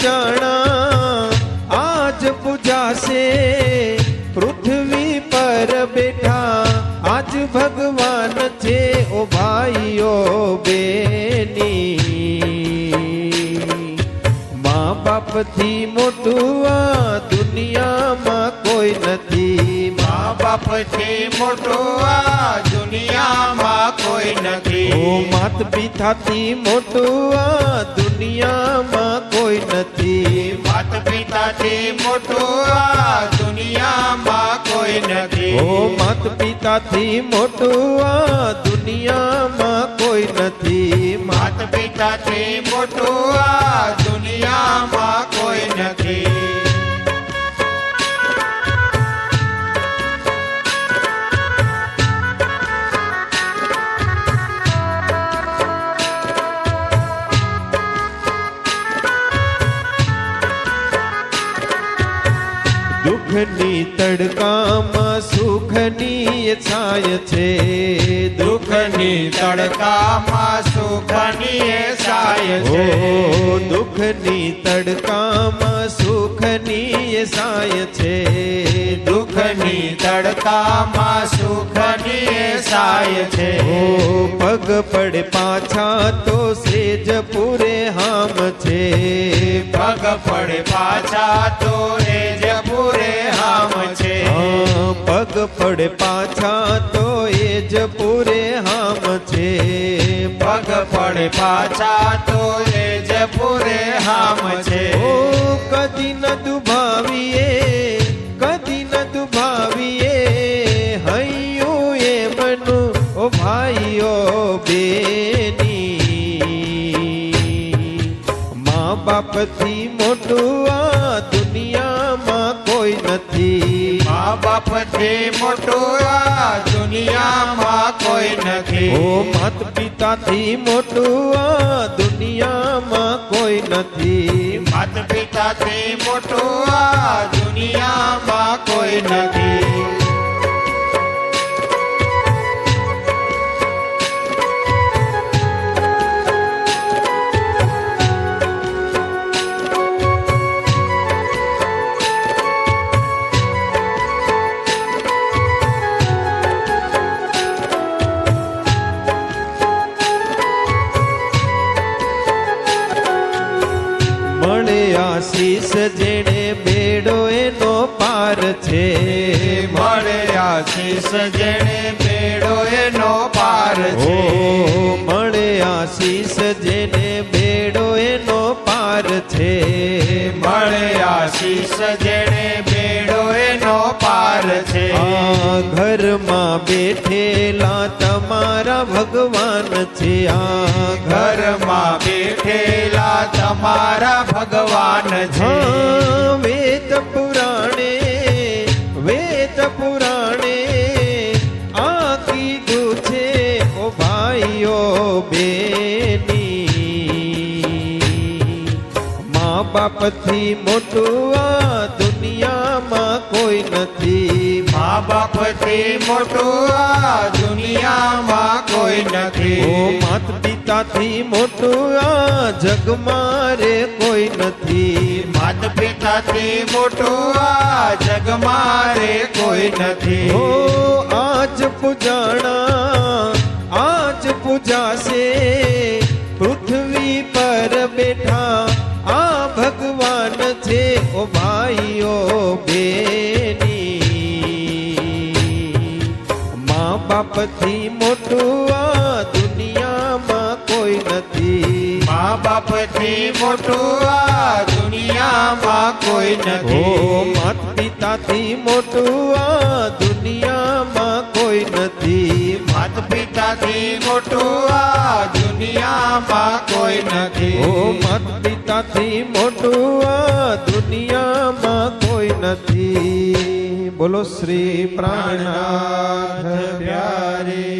પૂજાણા આજ પૂજાશે પૃથ્વી પર બેઠા. આજ ભગવાન છે ઓ ભાઈઓ બેની બાપથી મોટું આ દુનિયામાં કોઈ નથી. મા બાપથી મોટું આ દુનિયામાં કોઈ નથી. ઓ માત પિતાથી મોટું આ દુનિયામાં કોઈ નથી. માત પિતાથી મોટું આ દુનિયામાં કોઈ નથી. ઓ માત પિતાથી મોટું આ દુનિયામાં કોઈ નથી. માત પિતાથી મોટું આ દુઃખની તડકામાં સુખની છાય છે. દુઃખની તડકામાં સુખની છાય છે. દુઃખની તડકામાં સુખની છાય છે. દુઃખની તડકામાં સુખની છાય છે. પગ પડે પાછા તો સેજ પૂરે હામ છે. પગ પડે પાછા તો એ જ પૂરે હામ છે હા, પગ પડે પાછા તો એ જ પૂરે હામ છે. પગ પડે પાછા તો એ જ પૂરે હામ છે. ઓ કદી ન દુભાવીએ કદી ન દુભાવીએ હૈયું એ મનું ઓ ભાઈઓ બેની. મા બાપથી મોટું આ દુનિયામાં કોઈ નથી. મા બાપથી મોટું આ દુનિયામાં કોઈ નથી. ઓ માત પિતાથી મોટું આ દુનિયામાં કોઈ નથી. માત પિતાથી મોટું આ દુનિયામાં કોઈ નથી. છે. મળે આશીષ જેણે મેળો એનો પાર છે. મળે આશીષ જેને મેળો એનો પાર છે. મળે આશીષ જેણે મેળો એનો પાર છે. ઘરમાં બેઠેલા તમારા ભગવાન છે. આ ઘરમાં બેઠેલા તમારા ભગવાન છે. વેદ ભાઈઓ બેની મા બાપથી મોટું આ દુનિયામાં કોઈ નથી. મા બાપથી મોટું આ દુનિયામાં કોઈ ઓ નથી. માત પિતાથી મોટું આ જગમાં રે કોઈ નથી. માત પિતાથી મોટું આ જગમાં રે કોઈ ઓ નથી આજ પૂજાણા પૂજાશે પૃથ્વી પર બેઠા આ ભગવાન છે ઓ ભાઈઓ બેની મા બાપથી મોટું આ દુનિયામાં કોઈ નથી મા બાપથી મોટું આ દુનિયામાં કોઈ નથી માત પિતાથી મોટું આ દુનિયામાં પિતાથી મોટું આ દુનિયામાં કોઈ નથી. ઓ મત પિતાથી મોટું આ દુનિયામાં કોઈ નથી. બોલો શ્રી પ્રાણનાથ પ્યારે.